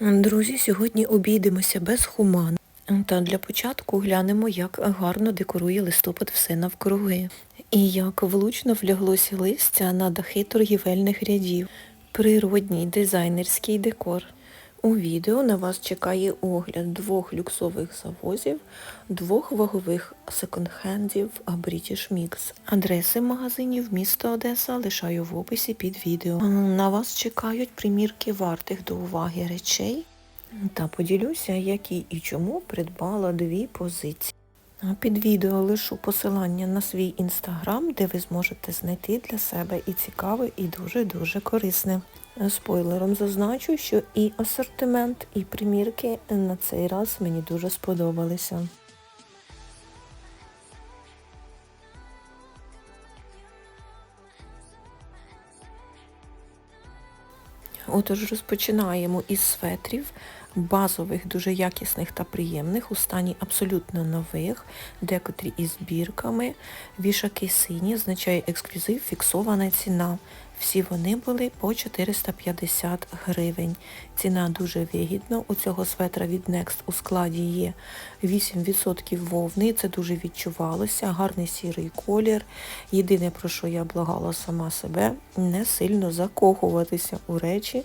Друзі, сьогодні обійдемося без хуман. Та для початку глянемо, як гарно декорує листопад все навкруги. І як влучно вляглося листя на дахи торгівельних рядів. Природній дизайнерський декор. У відео на вас чекає огляд двох люксових завозів, двох вагових секонд-хендів British Mix. Адреси магазинів міста Одеса лишаю в описі під відео. На вас чекають примірки вартих до уваги речей та поділюся, які і чому придбала дві позиції. Під відео лишу посилання на свій інстаграм, де ви зможете знайти для себе і цікаве, і дуже-дуже корисне. Спойлером зазначу, що і асортимент, і примірки на цей раз мені дуже сподобалися. Отож розпочинаємо із светрів, базових, дуже якісних та приємних, у стані абсолютно нових, декотрі із збірками. Вішаки сині, означає ексклюзив, фіксована ціна. Всі вони були по 450 гривень. Ціна дуже вигідна. У цього светра від Next у складі є 8% вовни, це дуже відчувалося, гарний сірий колір. Єдине, про що я благала сама себе, не сильно закохуватися у речі.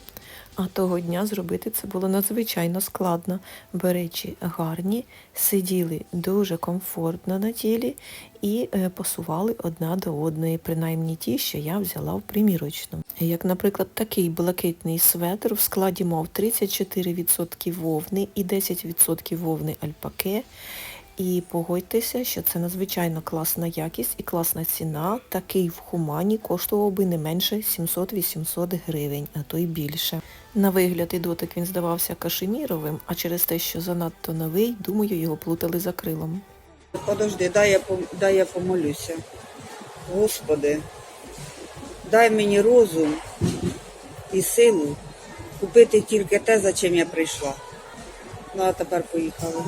А того дня зробити це було надзвичайно складно, бо речі гарні, сиділи дуже комфортно на тілі і е, пасували одна до одної, принаймні ті, що я взяла в примірочну. Як, наприклад, такий блакитний светр в складі мав 34% вовни і 10% вовни альпаке. І погодьтеся, що це надзвичайно класна якість і класна ціна. Такий в хумані коштував би не менше 700-800 гривень, а то й більше. На вигляд і дотик він здавався кашеміровим, а через те, що занадто новий, думаю, його плутали за крилом. Подожди, дай я, дай я помолюся. Господи, дай мені розум і силу купити тільки те, за чим я прийшла. Ну, а тепер поїхали.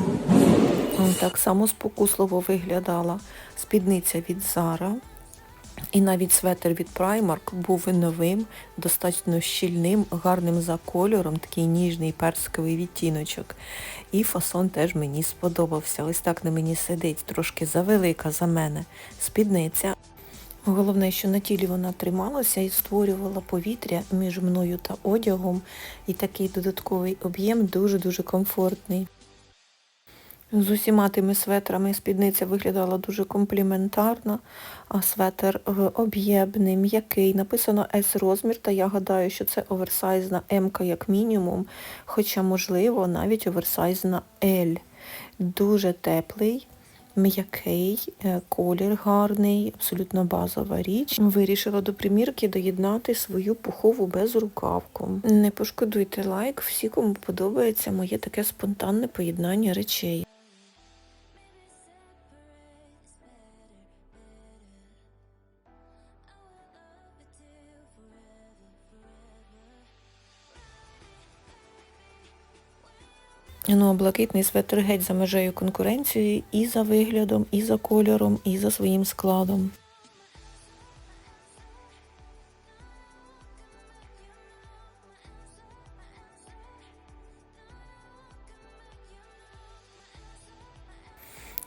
Так само спокусливо виглядала спідниця від Zara. І навіть светр від Primark був новим, достатньо щільним, гарним за кольором, такий ніжний персиковий відтіночок. І фасон теж мені сподобався. Ось так на мені сидить, трошки завелика за мене спідниця. Головне, що на тілі вона трималася і створювала повітря між мною та одягом, і такий додатковий об'єм дуже-дуже комфортний. З усіма тими светрами спідниця виглядала дуже компліментарно, а светр об'ємний, м'який. Написано S розмір, та я гадаю, що це оверсайзна М як мінімум, хоча, можливо, навіть оверсайзна L. Дуже теплий, м'який, е, колір гарний, абсолютно базова річ. Вирішила до примірки доєднати свою пухову безрукавку. Не пошкодуйте лайк, всі, кому подобається моє таке спонтанне поєднання речей. Ну, а блакитний светр геть за межею конкуренції і за виглядом, і за кольором, і за своїм складом.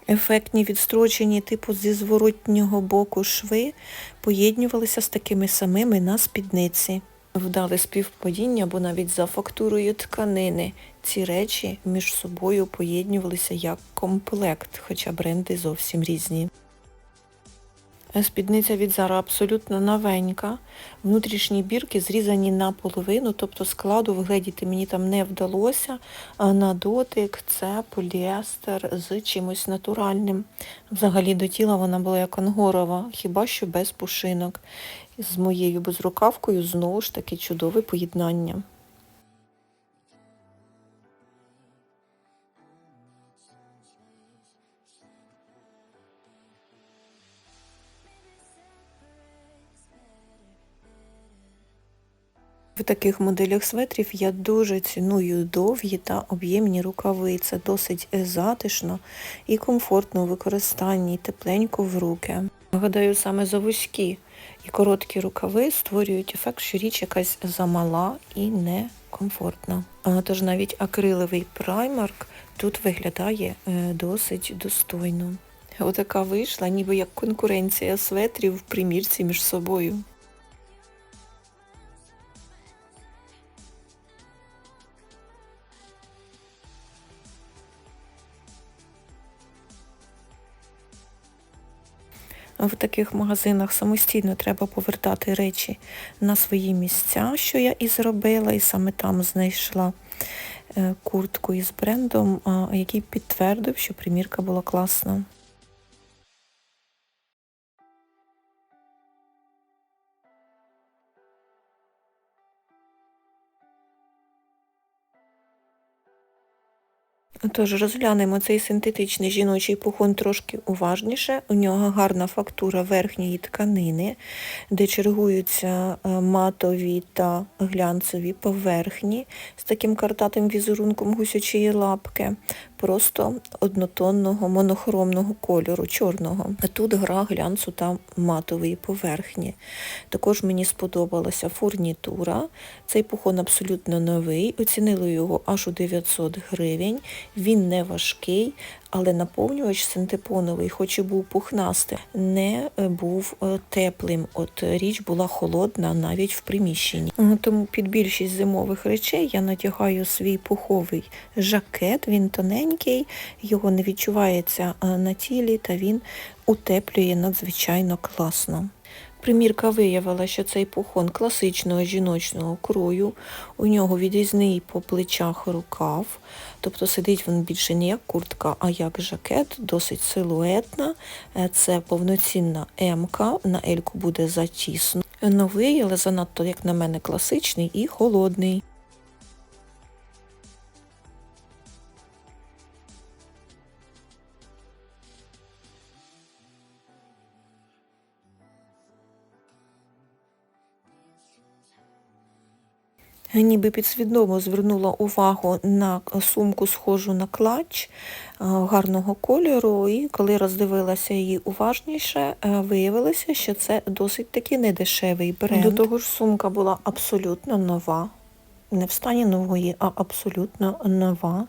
Ефектні відстрочені типу зі зворотнього боку шви поєднювалися з такими самими на спідниці. Вдале співпадіння або навіть за фактурою тканини. Ці речі між собою поєднювалися як комплект, хоча бренди зовсім різні. Спідниця від Zara абсолютно новенька. Внутрішні бірки зрізані наполовину, тобто складу виглядіти мені там не вдалося. А на дотик це поліестер з чимось натуральним. Взагалі до тіла вона була як ангорова, хіба що без пушинок. З моєю безрукавкою знову ж таки чудове поєднання. В таких моделях светрів я дуже ціную довгі та об'ємні рукави. Це досить затишно і комфортно у використанні, тепленько в руки. Гадаю, саме за вузькі І короткі рукави створюють ефект, що річ якась замала і некомфортна. Тож навіть акриловий праймарк тут виглядає е, досить достойно. Отака вийшла, ніби як конкуренція светрів в примірці між собою. В таких магазинах самостійно треба повертати речі на свої місця, що я і зробила, і саме там знайшла е, куртку із брендом, який підтвердив, що примірка була класна. Тож розглянемо цей синтетичний жіночий пухон трошки уважніше. У нього гарна фактура верхньої тканини, де чергуються е, матові та глянцеві поверхні з таким картатим візерунком гусячої лапки, просто однотонного монохромного кольору, чорного. А тут гра глянцу та матової поверхні. Також мені сподобалася фурнітура. Цей пухон абсолютно новий, оцінили його аж у 900 гривень. Він не важкий, але наповнювач синтепоновий, хоч і був пухнастий, не е, був е, теплим. От е, річ була холодна навіть в приміщенні. Тому під більшість зимових речей я натягаю свій пуховий жакет. Він тоненький, його не відчувається на тілі, та він утеплює надзвичайно класно. Примірка виявила, що цей пухон класичного жіночного крою, у нього відрізний по плечах рукав, тобто сидить він більше не як куртка, а як жакет, досить силуетна. Е, Це повноцінна М-ка, на Ельку буде затісно. Новий, але занадто, як на мене, класичний і холодний. Ніби підсвідомо звернула увагу на сумку, схожу на клач гарного кольору, і коли роздивилася її уважніше, е, виявилося, що це досить таки недешевий бренд. До того ж, сумка була абсолютно нова, не в стані нової, а абсолютно нова.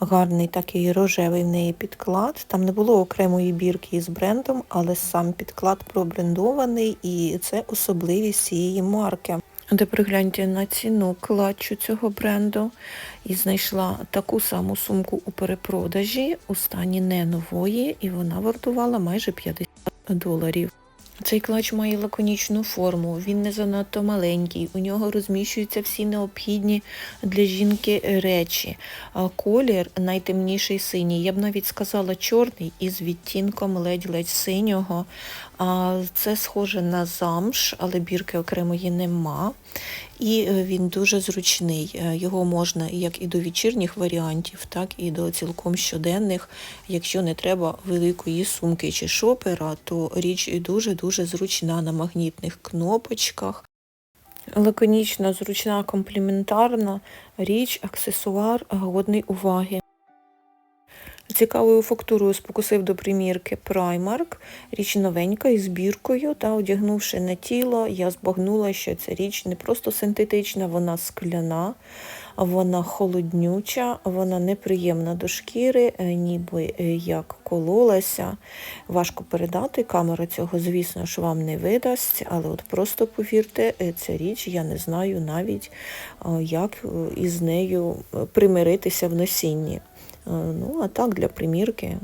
Гарний такий рожевий в неї підклад. Там не було окремої бірки із брендом, але сам підклад пробрендований, і це особливість цієї марки. Де пригляньте на ціну клатчу цього бренду і знайшла таку саму сумку у перепродажі у стані не нової, і вона вартувала майже 50 доларів. Цей клач має лаконічну форму, він не занадто маленький, у нього розміщуються всі необхідні для жінки речі. Колір найтемніший синій, я б навіть сказала чорний із відтінком ледь-ледь синього. Це схоже на замш, але бірки окремої нема. І е, він дуже зручний. Е, Його можна як і до вечірніх варіантів, так і до цілком щоденних. Якщо не треба великої сумки чи шопера, то річ дуже-дуже зручна на магнітних кнопочках. Лаконічна, зручна, компліментарна річ, аксесуар годний уваги. Цікавою фактурою спокусив до примірки Primark, річ новенька із біркою, та одягнувши на тіло, я збагнула, що ця річ не просто синтетична, вона скляна, вона холоднюча, вона неприємна до шкіри, е, ніби е, як кололася. Важко передати, камера цього, звісно ж, вам не видасть, але от просто повірте, е, ця річ, я не знаю навіть, як із нею примиритися в носінні. Е, Ну, а так, для примірки,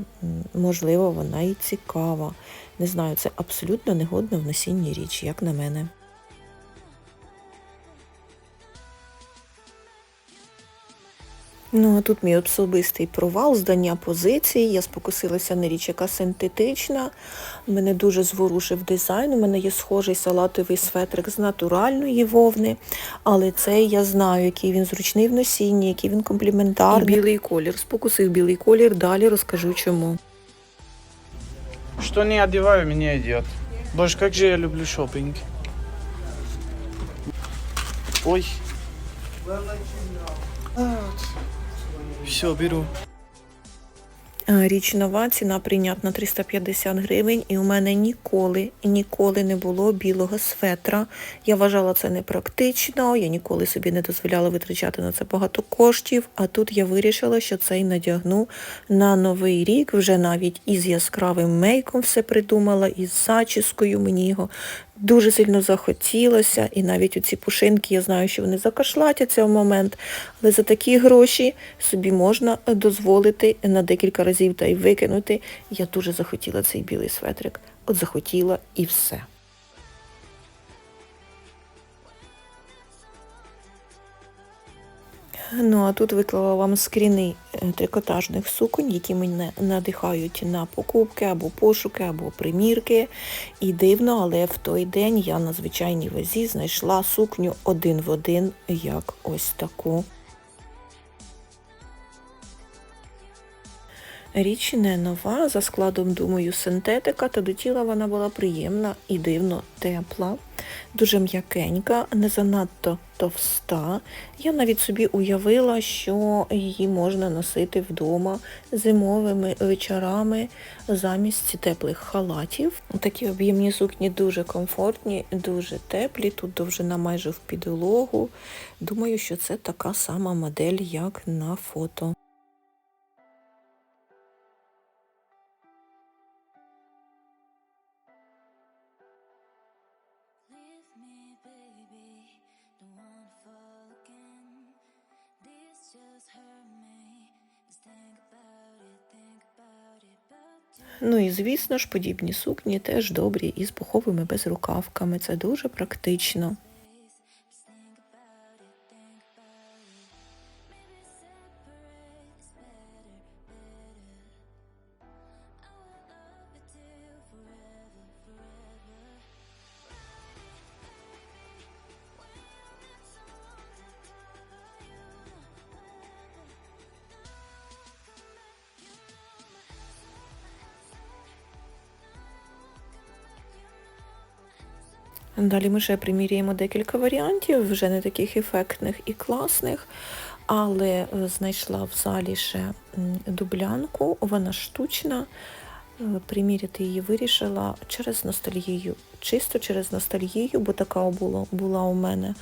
можливо, вона і цікава. Не знаю, це абсолютно негодна в носінні річ, як на мене. Ну, а тут мій особистий провал, здання позиції. Я спокусилася на річ, яка синтетична. Мене дуже зворушив дизайн. У мене є схожий салатовий светрик з натуральної вовни, але цей я знаю, який він зручний в носінні, який він компліментарний. І білий колір. Спокусив білий колір, далі розкажу чому. Что не одеваю, меня идет. Боже, как же я люблю шопинг. Ой. Все, беру. Річ нова, ціна прийнятна 350 гривень, і у мене ніколи, ніколи не було білого светра. Я вважала це непрактично, я ніколи собі не дозволяла витрачати на це багато коштів. А тут я вирішила, що цей надягну на новий рік, вже навіть із яскравим мейком все придумала, із зачіскою. Мені його дуже сильно захотілося. І навіть оці пушинки, я знаю, що вони закашлатяться в момент, але за такі гроші собі можна дозволити на декілька разів та й викинути. Я дуже захотіла цей білий светрик. От захотіла і все. Ну а тут виклала вам скріни е, трикотажних суконь, які мене надихають на покупки або пошуки, або примірки. І дивно, але в той день я на звичайній вазі знайшла сукню один в один, як ось таку. Річ не нова, за складом, думаю, синтетика, та до тіла вона була приємна і дивно тепла, дуже м'якенька, не занадто товста. Я навіть собі уявила, що її можна носити вдома зимовими вечорами замість теплих халатів. Такі об'ємні сукні дуже комфортні, дуже теплі, тут довжина майже в підлогу. Думаю, що це така сама модель, як на фото. Ну і звісно ж, подібні сукні теж добрі із пуховими безрукавками. Це дуже практично. Далі ми вже приміряємо декілька варіантів, вже не таких ефектних і класних, але е, знайшла в залі ще дублянку, вона штучна. Е, Приміряти її вирішила через ностальгію. Чисто через ностальгію, бо така була, була у мене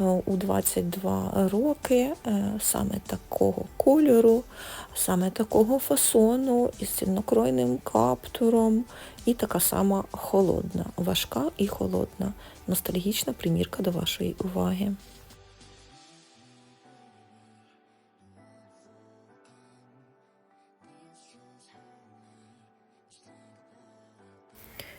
е, у 22 роки, е, саме такого кольору, саме такого фасону, із цільнокройним каптуром, і така сама холодна, важка і холодна. Ностальгічна примірка до вашої уваги.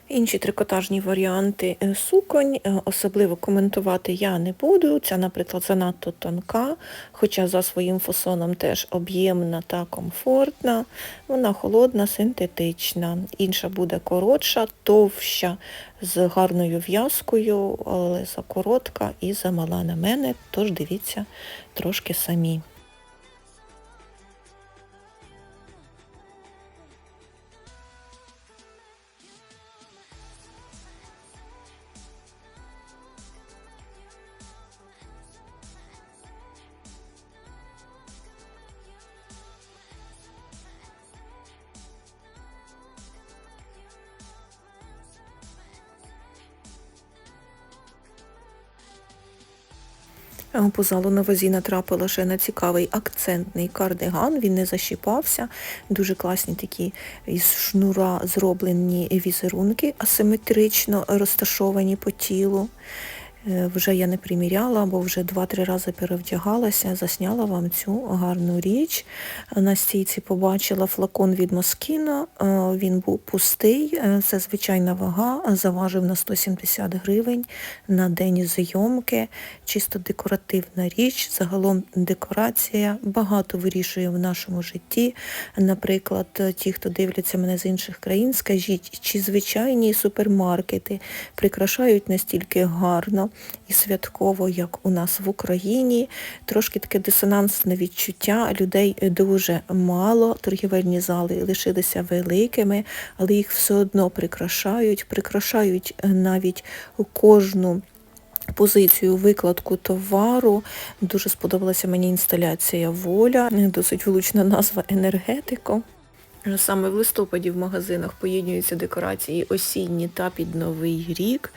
Інші трикотажні варіанти е, суконь е, особливо коментувати я не буду. Ця, наприклад, занадто тонка, хоча за своїм фасоном теж об'ємна та комфортна. Вона холодна, синтетична. Інша буде коротша, товща, з гарною в'язкою, але закоротка і замала на мене, тож дивіться трошки самі. По залу на вазі натрапила ще на цікавий акцентний кардиган, він не защіпався. Дуже класні такі із шнура зроблені візерунки, асиметрично розташовані по тілу. Е, Вже я не приміряла, бо вже два-три рази перевдягалася, засняла вам цю гарну річ. На стійці побачила флакон від Москіно, е, він був пустий, е, це звичайна вага, заважив на 170 гривень на день зйомки, чисто декоративна річ, загалом декорація багато вирішує в нашому житті. Наприклад, ті, хто дивляться мене з інших країн, скажіть, чи звичайні супермаркети прикрашають настільки гарно і святково, як у нас в Україні. Трошки таке дисонансне відчуття. Людей дуже мало, торгівельні зали лишилися великими, але їх все одно прикрашають, прикрашають навіть кожну. Позицію викладку товару дуже сподобалася мені інсталяція воля, досить влучна назва енергетико. Саме в листопаді в магазинах поєднуються декорації осінні та під новий рік.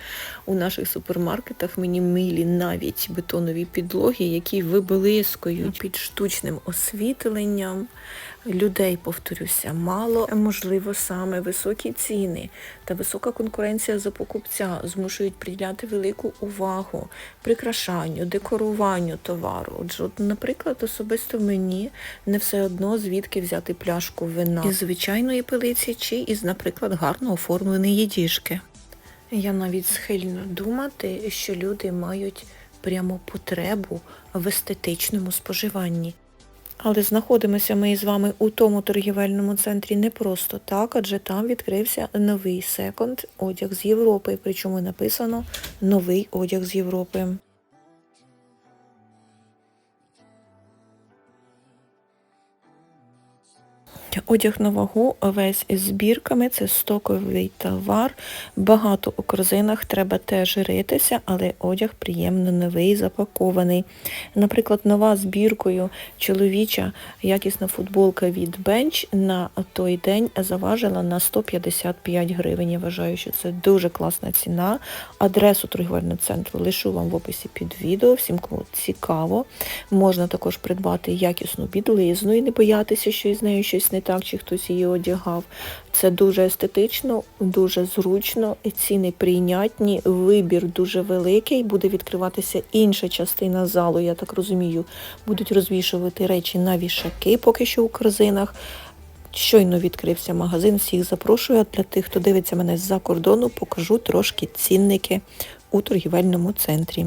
У наших супермаркетах мені милі навіть бетонові підлоги, які виблискують під штучним освітленням. Людей, повторюся, мало. Можливо, саме високі ціни та висока конкуренція за покупця змушують приділяти велику увагу прикрашанню, декоруванню товару. Отже, от, наприклад, особисто мені не все одно звідки взяти пляшку вина із звичайної пилиці чи із, наприклад, гарно оформленої діжки. Я навіть схильна думати, що люди мають прямо потребу в естетичному споживанні. Але знаходимося ми з вами у тому торгівельному центрі не просто так, адже там відкрився новий секонд одяг з Європи, причому написано новий одяг з Європи. Одяг на вагу весь із збірками, це стоковий товар. Багато у корзинах треба теж ритися, але одяг приємно новий, запакований. Наприклад, нова збіркою чоловіча якісна футболка від Bench на той день заважила на 155 гривень. Я вважаю, що це дуже класна ціна. Адресу торгівельного центру лишу вам в описі під відео. Всім кому цікаво. Можна також придбати якісну бідлизну і не боятися, що із нею щось не так, чи хтось її одягав. Це дуже естетично, дуже зручно, ціни прийнятні, вибір дуже великий, буде відкриватися інша частина залу, я так розумію. Будуть розвішувати речі на вішаки, поки що у корзинах. Щойно відкрився магазин, всіх запрошую. Для тих, хто дивиться мене з-за кордону, покажу трошки цінники у торгівельному центрі.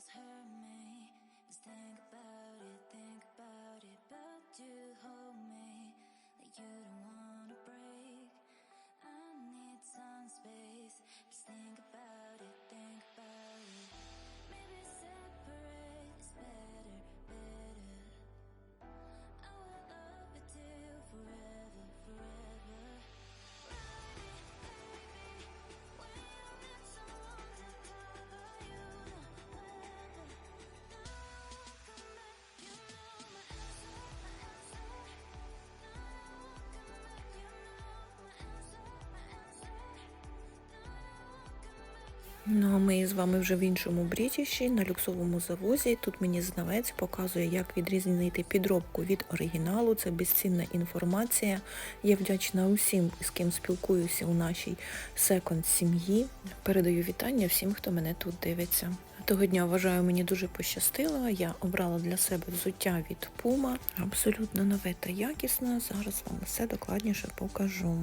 Just hurt me. Just think about it, think about it. But you hold me like you don't wanna break. I need some space. Just think Ну, а ми з вами вже в іншому брітіші на люксовому завозі. Тут мені знавець показує, як відрізнити підробку від оригіналу. Це безцінна інформація. Я вдячна усім, з ким спілкуюся у нашій секонд сім'ї. Передаю вітання всім, хто мене тут дивиться. Того дня вважаю, мені дуже пощастило. Я обрала для себе взуття від Puma. Абсолютно нове та якісне. Зараз вам все докладніше покажу.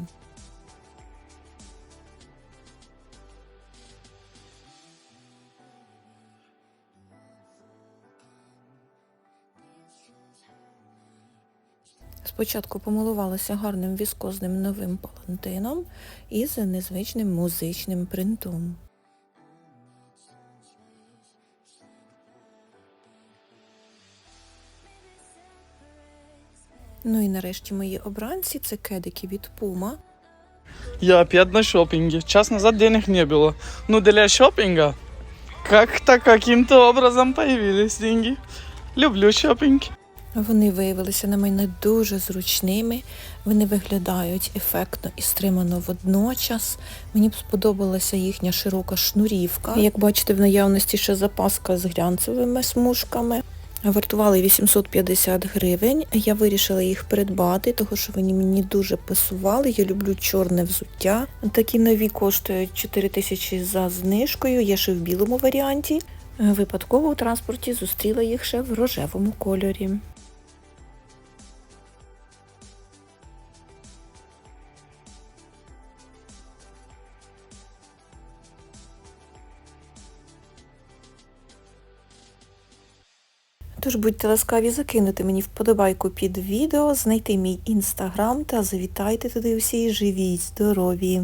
Спочатку помилувалася гарним віскозним новим палантином із незвичним музичним принтом. Ну і нарешті мої обранці це кедики від Puma. Я опять на шопинге. Час назад денег не было. Ну, для шопинга как-то каким-то образом появились деньги. Люблю шопинг. Вони виявилися на мене дуже зручними. Вони виглядають ефектно і стримано водночас. Мені б сподобалася їхня широка шнурівка. Як бачите, в наявності ще запаска з глянцевими смужками. Вартували 850 гривень. Я вирішила їх придбати, тому що вони мені дуже пасували. Я люблю чорне взуття. Такі нові коштують 4 тисячі за знижкою. Є ще в білому варіанті. Випадково у транспорті зустріла їх ще в рожевому кольорі. Тож будьте ласкаві закинути мені вподобайку під відео, знайти мій інстаграм та завітайте туди усі живі й здорові.